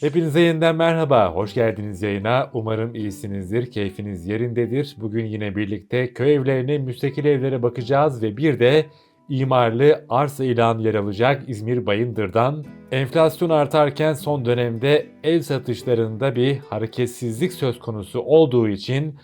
Hepinize yeniden merhaba, hoş geldiniz yayına. Umarım iyisinizdir, keyfiniz yerindedir. Bugün yine birlikte köy evlerine, müstakil evlere bakacağız ve bir de imarlı arsa ilanı yer alacak İzmir Bayındır'dan. Enflasyon artarken son dönemde ev satışlarında bir hareketsizlik söz konusu olduğu için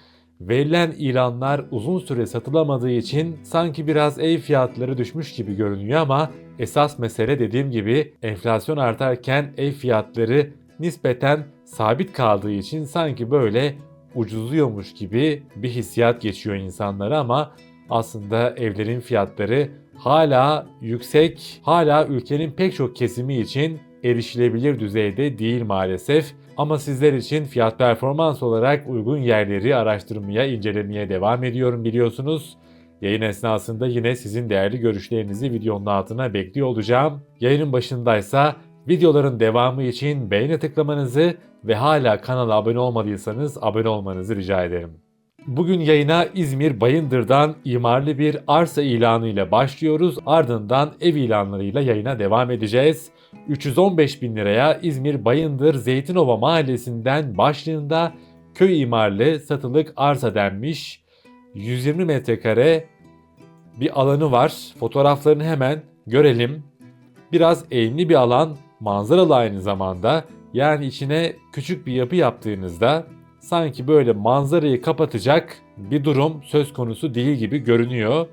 verilen ilanlar uzun süre satılamadığı için sanki biraz ev fiyatları düşmüş gibi görünüyor ama esas mesele dediğim gibi enflasyon artarken ev fiyatları nispeten sabit kaldığı için sanki böyle ucuzluyormuş gibi bir hissiyat geçiyor insanlara ama aslında evlerin fiyatları hala yüksek, hala ülkenin pek çok kesimi için erişilebilir düzeyde değil maalesef. Ama sizler için fiyat performans olarak uygun yerleri araştırmaya, incelemeye devam ediyorum biliyorsunuz. Yayın esnasında yine sizin değerli görüşlerinizi videonun altına bekliyor olacağım. Yayının başındaysa videoların devamı için beğeni tıklamanızı ve hala kanala abone olmadıysanız abone olmanızı rica ederim. Bugün yayına İzmir Bayındır'dan imarlı bir arsa ilanı ile başlıyoruz. Ardından ev ilanlarıyla yayına devam edeceğiz. 315 bin liraya İzmir Bayındır Zeytinova mahallesinden başlığında köy imarlı satılık arsa denmiş. 120 metrekare bir alanı var. Fotoğraflarını hemen görelim. Biraz eğimli bir alan, manzaralı aynı zamanda. Yani içine küçük bir yapı yaptığınızda sanki böyle manzarayı kapatacak bir durum söz konusu değil gibi görünüyor.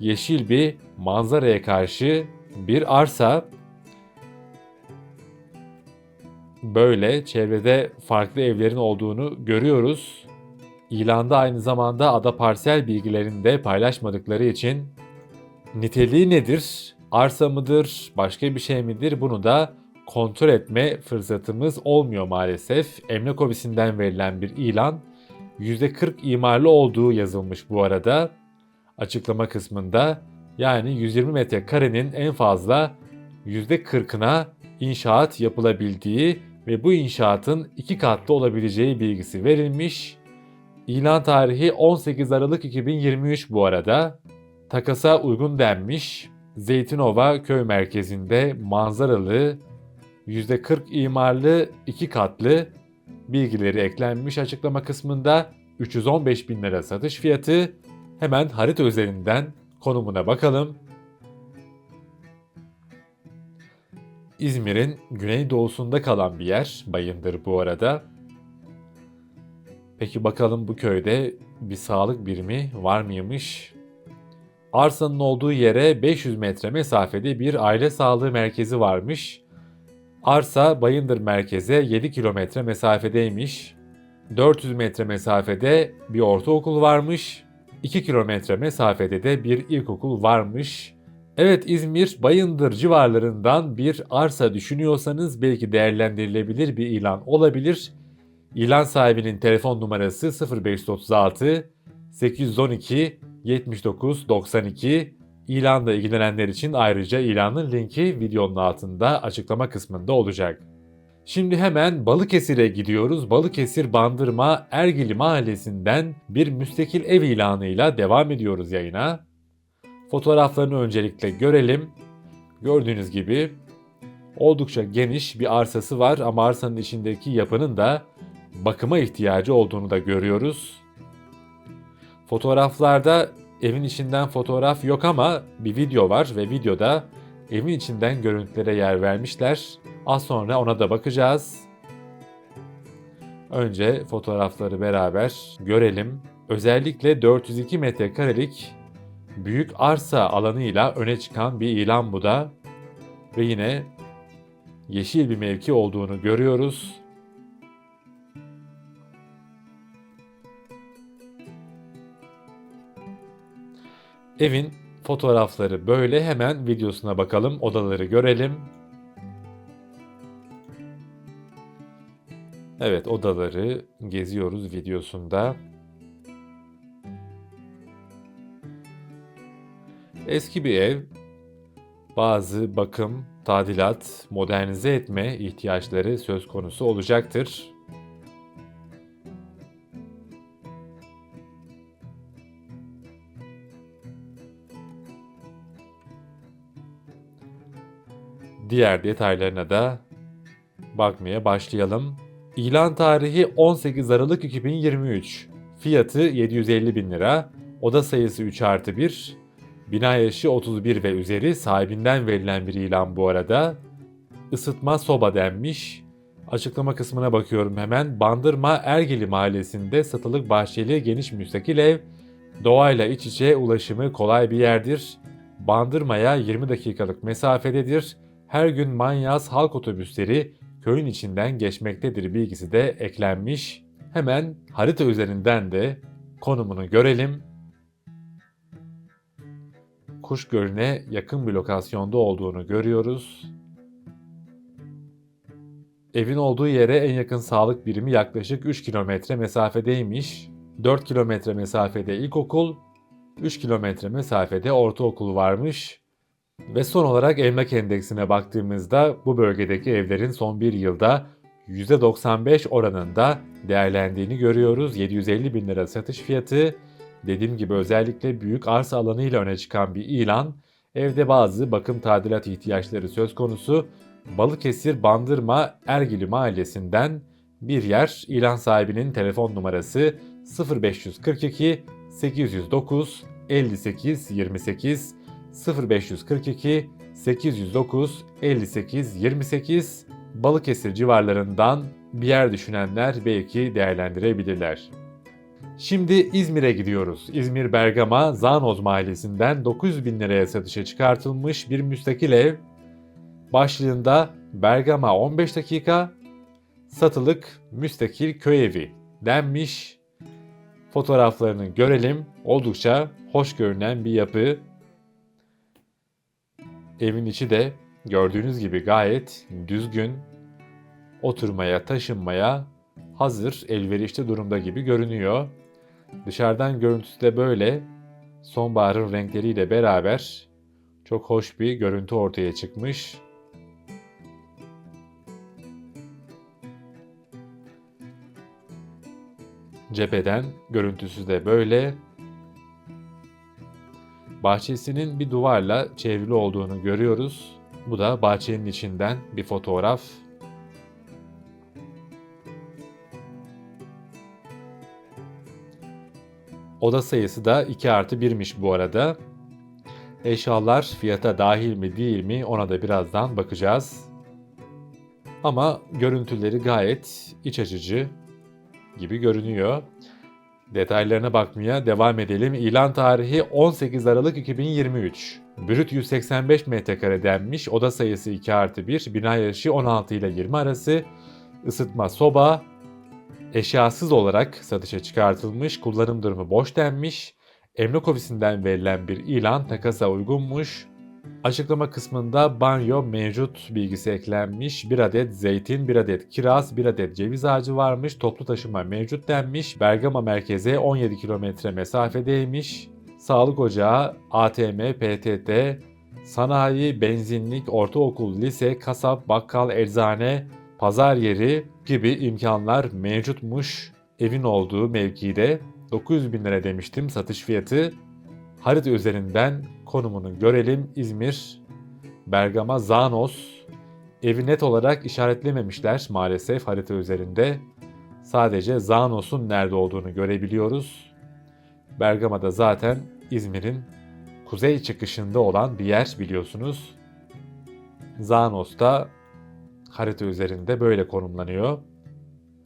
Yeşil bir manzaraya karşı bir arsa. Böyle çevrede farklı evlerin olduğunu görüyoruz. İlanda aynı zamanda ada parsel bilgilerini de paylaşmadıkları için niteliği nedir? Arsa mıdır? Başka bir şey midir? Bunu da kontrol etme fırsatımız olmuyor maalesef. Emlak ofisinden verilen bir ilan. %40 imarlı olduğu yazılmış bu arada. Açıklama kısmında yani 120 metrekarenin en fazla %40'ına inşaat yapılabildiği ve bu inşaatın iki katlı olabileceği bilgisi verilmiş. İlan tarihi 18 Aralık 2023 bu arada. Takasa uygun denmiş. Zeytinova köy merkezinde manzaralı %40 imarlı 2 katlı bilgileri eklenmiş açıklama kısmında 315 bin lira satış fiyatı. Hemen harita üzerinden konumuna bakalım. İzmir'in güneydoğusunda kalan bir yer. Bayındır bu arada. Peki bakalım bu köyde bir sağlık birimi var mıymış? Arsanın olduğu yere 500 metre mesafede bir aile sağlığı merkezi varmış. Arsa Bayındır merkeze 7 kilometre mesafedeymiş. 400 metre mesafede bir ortaokul varmış. 2 kilometre mesafede de bir ilkokul varmış. Evet İzmir, Bayındır civarlarından bir arsa düşünüyorsanız belki değerlendirilebilir bir ilan olabilir. İlan sahibinin telefon numarası 0536 812 79 92 İlanla ilgilenenler için ayrıca ilanın linki videonun altında açıklama kısmında olacak. Şimdi hemen Balıkesir'e gidiyoruz. Balıkesir Bandırma Ergili Mahallesi'nden bir müstakil ev ilanıyla devam ediyoruz yayına. Fotoğraflarını öncelikle görelim. Gördüğünüz gibi oldukça geniş bir arsası var ama arsanın içindeki yapının da bakıma ihtiyacı olduğunu da görüyoruz. Fotoğraflarda evin içinden fotoğraf yok ama bir video var ve videoda evin içinden görüntülere yer vermişler. Az sonra ona da bakacağız. Önce fotoğrafları beraber görelim. Özellikle 402 metrekarelik büyük arsa alanıyla öne çıkan bir ilan bu da. Ve yine yeşil bir mevki olduğunu görüyoruz. Evin fotoğrafları böyle hemen videosuna bakalım, odaları görelim. Evet, odaları geziyoruz videosunda. Eski bir ev, bazı bakım, tadilat, modernize etme ihtiyaçları söz konusu olacaktır. Diğer detaylarına da bakmaya başlayalım. İlan tarihi 18 Aralık 2023. Fiyatı 750 bin lira. Oda sayısı 3 artı 1. Bina yaşı 31 ve üzeri sahibinden verilen bir ilan bu arada. Isıtma soba denmiş. Açıklama kısmına bakıyorum hemen. Bandırma Ergili mahallesinde satılık bahçeli geniş müstakil ev. Doğayla iç içe ulaşımı kolay bir yerdir. Bandırma'ya 20 dakikalık mesafededir. Her gün Manyas halk otobüsleri köyün içinden geçmektedir bilgisi de eklenmiş. Hemen harita üzerinden de konumunu görelim. Kuşgölü'ne yakın bir lokasyonda olduğunu görüyoruz. Evin olduğu yere en yakın sağlık birimi yaklaşık 3 kilometre mesafedeymiş. 4 kilometre mesafede ilkokul, 3 kilometre mesafede ortaokul varmış. Ve son olarak emlak endeksine baktığımızda bu bölgedeki evlerin son bir yılda %95 oranında değerlendiğini görüyoruz. 750 bin lira satış fiyatı. Dediğim gibi özellikle büyük arsa alanıyla öne çıkan bir ilan. Evde bazı bakım tadilat ihtiyaçları söz konusu. Balıkesir Bandırma Ergili mahallesinden bir yer. İlan sahibinin telefon numarası 0542 809 58 28 0542 809 58 28 Balıkesir civarlarından bir yer düşünenler belki değerlendirebilirler. Şimdi İzmir'e gidiyoruz. İzmir Bergama Zanoz mahallesinden 900 bin liraya satışa çıkartılmış bir müstakil ev. Başlığında Bergama 15 dakika, satılık müstakil köy evi denmiş. Fotoğraflarını görelim. Oldukça hoş görünen bir yapı. Evin içi de gördüğünüz gibi gayet düzgün, oturmaya, taşınmaya hazır, elverişli durumda gibi görünüyor. Dışarıdan görüntüsü de böyle. Sonbaharın renkleriyle beraber çok hoş bir görüntü ortaya çıkmış. Cepheden görüntüsü de böyle. Bahçesinin bir duvarla çevrili olduğunu görüyoruz. Bu da bahçenin içinden bir fotoğraf. Oda sayısı da 2 artı 1'miş bu arada. Eşyalar fiyata dahil mi değil mi ona da birazdan bakacağız. Ama görüntüleri gayet iç açıcı gibi görünüyor. Detaylarına bakmaya devam edelim. İlan tarihi 18 Aralık 2023. Brüt 185 metrekare denmiş. Oda sayısı 2 artı 1. Bina yaşı 16 ile 20 arası. Isıtma soba. Eşyasız olarak satışa çıkartılmış. Kullanım durumu boş denmiş. Emlak ofisinden verilen bir ilan takasa uygunmuş. Açıklama kısmında banyo mevcut bilgisi eklenmiş. Bir adet zeytin, bir adet kiraz, bir adet ceviz ağacı varmış. Toplu taşıma mevcut denmiş. Bergama merkeze 17 kilometre mesafedeymiş. Sağlık ocağı, ATM, PTT, sanayi, benzinlik, ortaokul, lise, kasap, bakkal, eczane, pazar yeri gibi imkanlar mevcutmuş. Evin olduğu mevkide 900 bin lira demiştim satış fiyatı. Harita üzerinden konumunu görelim. İzmir, Bergama, Zanos. Evi net olarak işaretlememişler maalesef harita üzerinde. Sadece Zanos'un nerede olduğunu görebiliyoruz. Bergama'da zaten İzmir'in kuzey çıkışında olan bir yer biliyorsunuz. Zanos da harita üzerinde böyle konumlanıyor.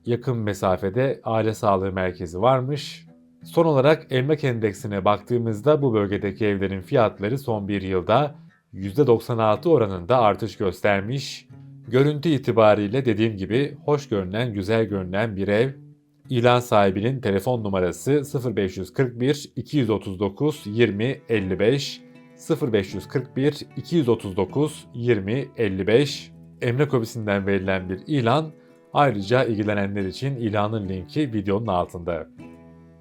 Yakın mesafede aile sağlığı merkezi varmış. Son olarak emlak endeksine baktığımızda bu bölgedeki evlerin fiyatları son bir yılda %96 oranında artış göstermiş. Görüntü itibariyle dediğim gibi hoş görünen, güzel görünen bir ev. İlan sahibinin telefon numarası 0541 239 20 55 0541 239 20 55 Emlak ofisinden verilen bir ilan. Ayrıca ilgilenenler için ilanın linki videonun altında.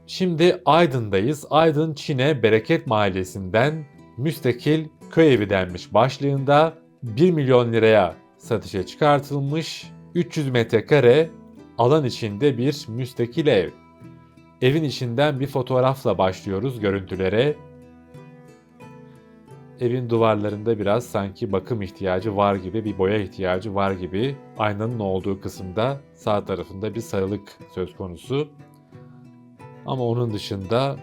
Şimdi Aydın'dayız. Aydın Çin'e Bereket Mahallesi'nden müstakil köy evi denmiş başlığında 1 milyon liraya satışa çıkartılmış 300 metrekare alan içinde bir müstakil ev. Evin içinden bir fotoğrafla başlıyoruz görüntülere. evin duvarlarında biraz sanki bakım ihtiyacı var gibi, bir boya ihtiyacı var gibi. Aynanın olduğu kısımda sağ tarafında bir sarılık söz konusu. Ama onun dışında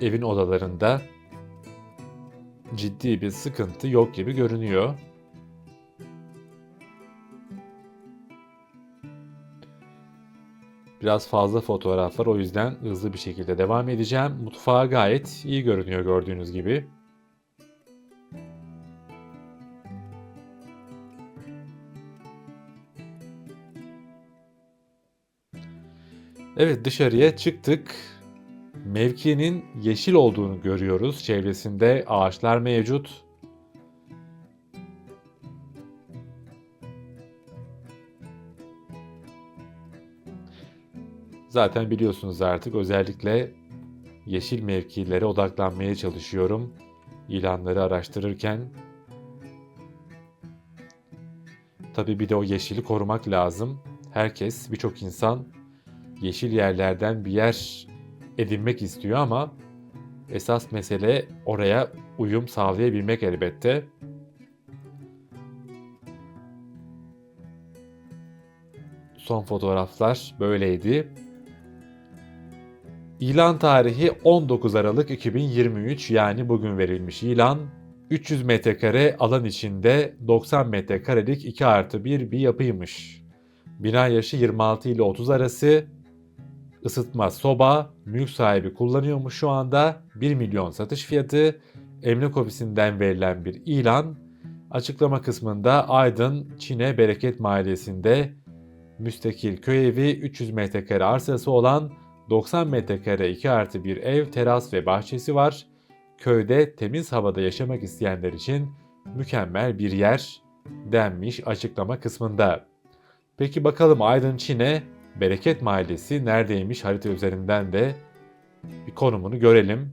evin odalarında ciddi bir sıkıntı yok gibi görünüyor. Biraz fazla fotoğraf var o yüzden hızlı bir şekilde devam edeceğim. Mutfağı gayet iyi görünüyor gördüğünüz gibi. Evet dışarıya çıktık. Mevkinin yeşil olduğunu görüyoruz. Çevresinde ağaçlar mevcut. Zaten biliyorsunuz artık özellikle yeşil mevkilere odaklanmaya çalışıyorum. İlanları araştırırken. Tabii bir de o yeşili korumak lazım. Herkes, birçok insan yeşil yerlerden bir yer edinmek istiyor ama esas mesele oraya uyum sağlayabilmek elbette. Son fotoğraflar böyleydi. İlan tarihi 19 Aralık 2023 yani bugün verilmiş ilan. 300 metrekare alan içinde 90 metrekarelik 2 artı 1 bir yapıymış. Bina yaşı 26 ile 30 arası. Isıtma soba, mülk sahibi kullanıyormuş şu anda. 1 milyon satış fiyatı. Emlak ofisinden verilen bir ilan. Açıklama kısmında Aydın, Çin'e Bereket Mahallesi'nde müstakil köy evi 300 metrekare arsası olan 90 metrekare 2 artı bir ev, teras ve bahçesi var. Köyde temiz havada yaşamak isteyenler için mükemmel bir yer denmiş açıklama kısmında. Peki bakalım Aydın Çin'e Bereket Mahallesi neredeymiş harita üzerinden de bir konumunu görelim.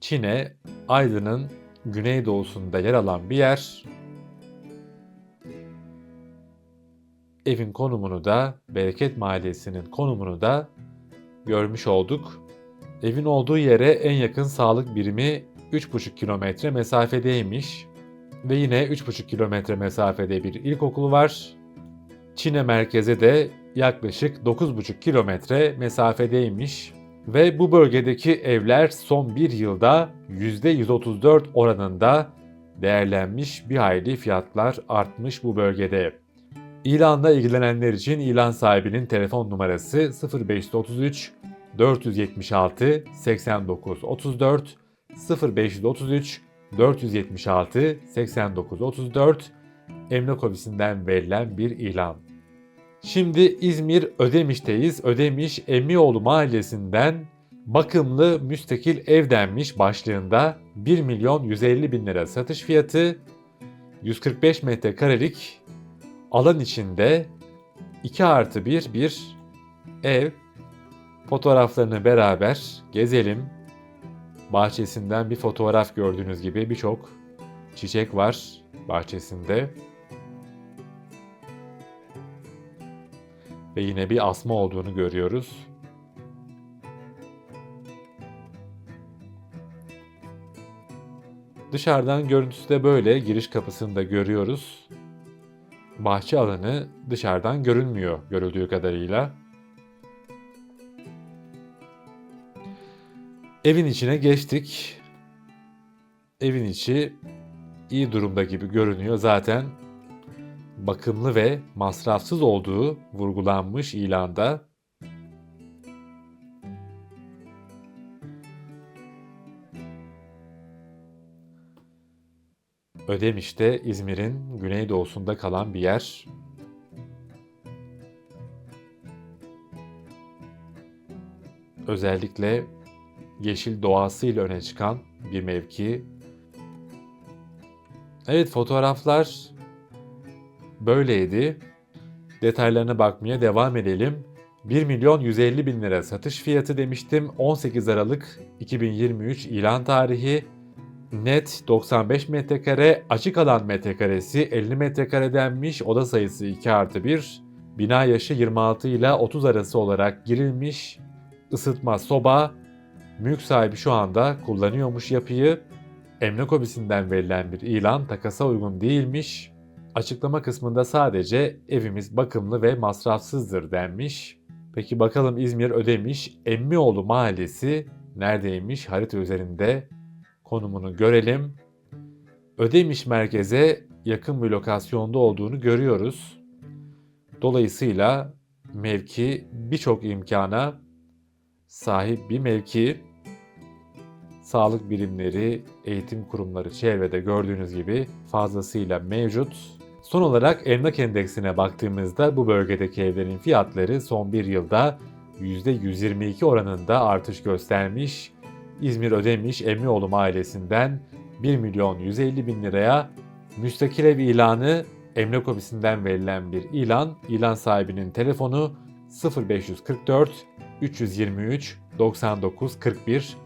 Çin'e Aydın'ın güneydoğusunda yer alan bir yer. Evin konumunu da Bereket Mahallesi'nin konumunu da görmüş olduk. Evin olduğu yere en yakın sağlık birimi 3,5 kilometre mesafedeymiş ve yine 3,5 kilometre mesafede bir ilkokul var. Çin'e merkeze de yaklaşık 9,5 kilometre mesafedeymiş ve bu bölgedeki evler son bir yılda %134 oranında değerlenmiş bir hayli fiyatlar artmış bu bölgede. İlanla ilgilenenler için ilan sahibinin telefon numarası 0533 476 89 34 0533 476 89 34 emlak ofisinden verilen bir ilan. Şimdi İzmir Ödemiş'teyiz. Ödemiş Emioğlu mahallesinden bakımlı müstakil ev denmiş başlığında 1 milyon 150 bin lira satış fiyatı 145 metrekarelik alan içinde 2 artı 1 bir ev fotoğraflarını beraber gezelim. Bahçesinden bir fotoğraf gördüğünüz gibi birçok çiçek var bahçesinde. Ve yine bir asma olduğunu görüyoruz. Dışarıdan görüntüsü de böyle. Giriş kapısını da görüyoruz. Bahçe alanı dışarıdan görünmüyor görüldüğü kadarıyla. Evin içine geçtik. Evin içi iyi durumda gibi görünüyor. Zaten bakımlı ve masrafsız olduğu vurgulanmış ilanda. Ödemiş'te İzmir'in güneydoğusunda kalan bir yer. Özellikle yeşil doğasıyla öne çıkan bir mevki. Evet fotoğraflar böyleydi. Detaylarına bakmaya devam edelim. 1 milyon 150 bin lira satış fiyatı demiştim. 18 Aralık 2023 ilan tarihi. Net 95 metrekare, açık alan metrekaresi 50 metrekare denmiş, oda sayısı 2 artı 1. Bina yaşı 26 ile 30 arası olarak girilmiş. Isıtma soba, mülk sahibi şu anda kullanıyormuş yapıyı. emlak ofisinden verilen bir ilan takasa uygun değilmiş. Açıklama kısmında sadece evimiz bakımlı ve masrafsızdır denmiş. Peki bakalım İzmir Ödemiş Emmioğlu Mahallesi neredeymiş harita üzerinde konumunu görelim. Ödemiş merkeze yakın bir lokasyonda olduğunu görüyoruz. Dolayısıyla mevki birçok imkana sahip bir mevki. Sağlık birimleri, eğitim kurumları çevrede gördüğünüz gibi fazlasıyla mevcut. Son olarak emlak endeksine baktığımızda bu bölgedeki evlerin fiyatları son bir yılda %122 oranında artış göstermiş. İzmir Ödemiş Emmioğlu ailesinden 1 milyon 150 bin liraya müstakil ev ilanı emlak ofisinden verilen bir ilan. İlan sahibinin telefonu 0544 323 99 41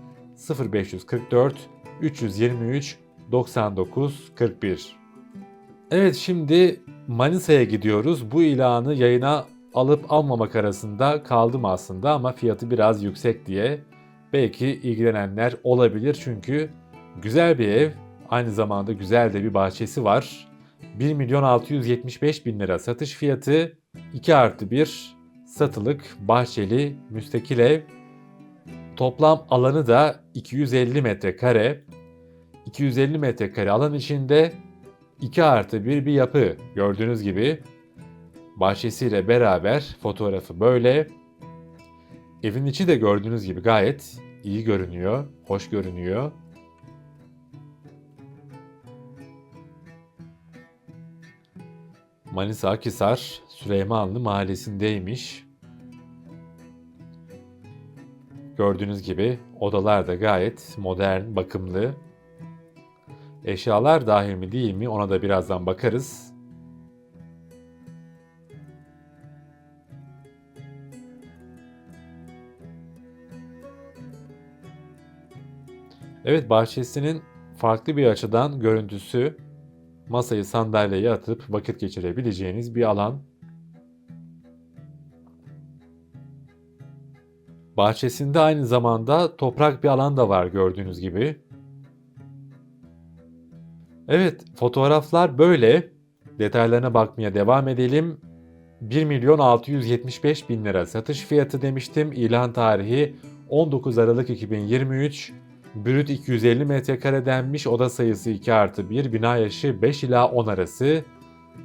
0544 323 99 41 Evet şimdi Manisa'ya gidiyoruz. Bu ilanı yayına alıp almamak arasında kaldım aslında ama fiyatı biraz yüksek diye. Belki ilgilenenler olabilir çünkü güzel bir ev, aynı zamanda güzel de bir bahçesi var. 1 milyon 675 bin lira satış fiyatı, 2 artı 1 satılık bahçeli müstakil ev. Toplam alanı da 250 metrekare. 250 metrekare alan içinde 2 artı 1 bir yapı gördüğünüz gibi. Bahçesiyle beraber fotoğrafı böyle. Evin içi de gördüğünüz gibi gayet iyi görünüyor, hoş görünüyor. Manisa Akhisar Süleymanlı mahallesindeymiş. Gördüğünüz gibi odalar da gayet modern, bakımlı. Eşyalar dahil mi değil mi ona da birazdan bakarız. Evet bahçesinin farklı bir açıdan görüntüsü masayı sandalyeye atıp vakit geçirebileceğiniz bir alan. Bahçesinde aynı zamanda toprak bir alan da var gördüğünüz gibi. Evet, fotoğraflar böyle. Detaylarına bakmaya devam edelim. 1 milyon 675 bin lira satış fiyatı demiştim. İlan tarihi 19 Aralık 2023. Brüt 250 metrekare denmiş. Oda sayısı 2 artı 1. Bina yaşı 5 ila 10 arası.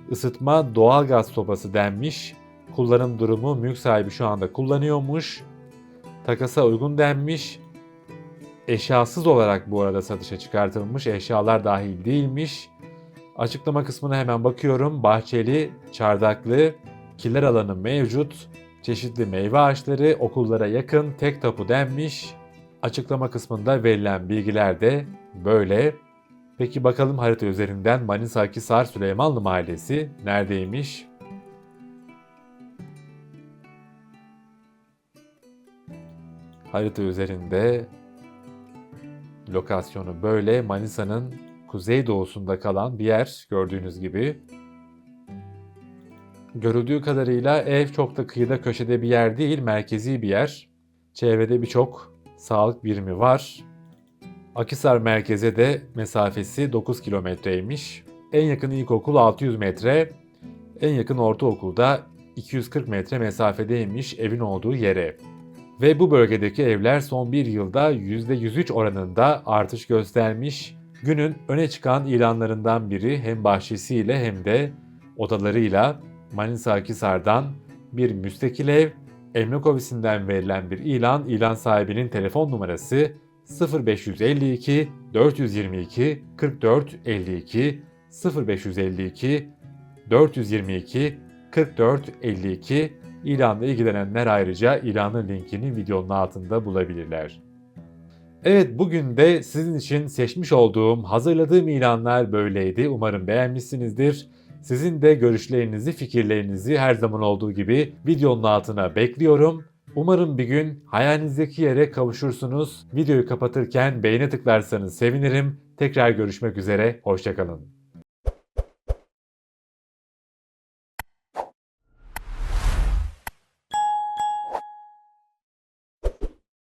Isıtma doğalgaz sobası denmiş. Kullanım durumu mülk sahibi şu anda kullanıyormuş. Takasa uygun denmiş. Eşyasız olarak bu arada satışa çıkartılmış. Eşyalar dahil değilmiş. Açıklama kısmına hemen bakıyorum. Bahçeli, çardaklı, kiler alanı mevcut. Çeşitli meyve ağaçları okullara yakın tek tapu denmiş. Açıklama kısmında verilen bilgiler de böyle. Peki bakalım harita üzerinden Manisa Akhisar Süleymanlı Mahallesi neredeymiş? Harita üzerinde lokasyonu böyle Manisa'nın kuzeydoğusunda kalan bir yer gördüğünüz gibi. Görüldüğü kadarıyla ev çok da kıyıda köşede bir yer değil, merkezi bir yer. Çevrede birçok sağlık birimi var. Akisar merkeze de mesafesi 9 kilometreymiş. En yakın ilkokul 600 metre, en yakın ortaokulda 240 metre mesafedeymiş evin olduğu yere. Ve bu bölgedeki evler son bir yılda %103 oranında artış göstermiş. Günün öne çıkan ilanlarından biri hem bahçesiyle hem de odalarıyla Manisa Akisar'dan bir müstakil ev, emlak ofisinden verilen bir ilan, ilan sahibinin telefon numarası 0552 422 44 52 0552 422 44 52 İlanla ilgilenenler ayrıca ilanın linkini videonun altında bulabilirler. Evet bugün de sizin için seçmiş olduğum, hazırladığım ilanlar böyleydi. Umarım beğenmişsinizdir. Sizin de görüşlerinizi, fikirlerinizi her zaman olduğu gibi videonun altına bekliyorum. Umarım bir gün hayalinizdeki yere kavuşursunuz. Videoyu kapatırken beğene tıklarsanız sevinirim. Tekrar görüşmek üzere, hoşçakalın.